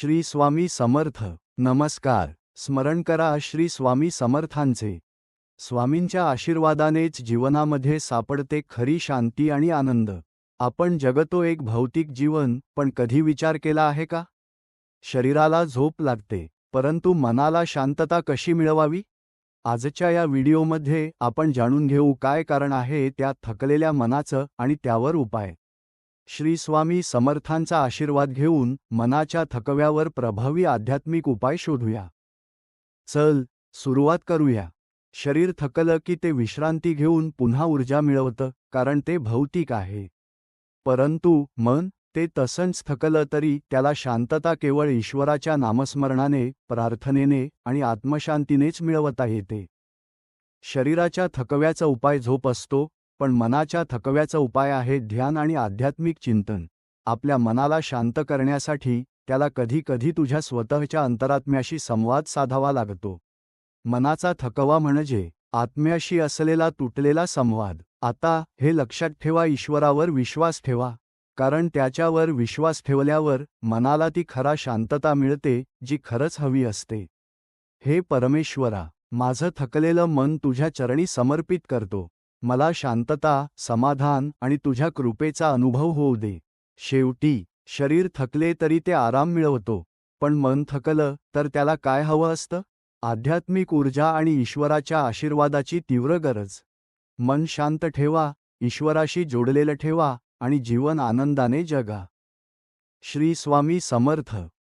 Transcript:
श्री स्वामी समर्थ. नमस्कार. स्मरण करा श्री स्वामी समर्थांचे. स्वामींच्या आशीर्वादानेच जीवनामध्ये सापडते खरी शांती आणि आनंद. आपण जगतो एक भौतिक जीवन पण कधी विचार केला आहे का? शरीराला झोप लागते परंतु मनाला शांतता कशी मिळवावी? आजच्या या व्हिडिओमध्ये आपण जाणून घेऊ काय कारण आहे त्या थकलेल्या मनाचं आणि त्यावर उपाय. श्री स्वामी समर्थांचा आशीर्वाद घेऊन मनाच्या थकव्यावर प्रभावी आध्यात्मिक उपाय शोधूया. चल सुरुवात करूया. शरीर थकलं की ते विश्रांती घेऊन पुन्हा ऊर्जा मिळवतं कारण ते भौतिक आहे. परंतु मन ते तसंच थकलं तरी त्याला शांतता केवळ ईश्वराच्या नामस्मरणाने प्रार्थनेने आणि आत्मशांतीनेच मिळवता येते. शरीराच्या थकव्याचा उपाय झोप असतो पण मनाच्या थकव्याचा उपाय आहे ध्यान आणि आध्यात्मिक चिंतन. आपल्या मनाला शांत करण्यासाठी त्याला कधी कधी तुझ्या स्वतःच्या अंतरात्म्याशी संवाद साधावा लागतो. मनाचा थकवा म्हणजे आत्म्याशी असलेला तुटलेला संवाद. आता हे लक्षात ठेवा ईश्वरावर विश्वास ठेवा. कारण त्याच्यावर विश्वास ठेवल्यावर मनाला ती खरा शांतता मिळते जी खरंच हवी असते. हे परमेश्वरा माझं थकलेलं मन तुझ्या चरणी समर्पित करतो. मला शांतता समाधान आणि तुझ्या कृपेचा अनुभव होऊ दे. शेवटी शरीर थकले तरी ते आराम मिळवतो. पण मन थकलं तर त्याला काय हवं असतं? आध्यात्मिक ऊर्जा आणि ईश्वराच्या आशीर्वादाची तीव्र गरज. मन शांत ठेवा ईश्वराशी जोडलेलं ठेवा आणि जीवन आनंदाने जगा. श्री स्वामी समर्थ.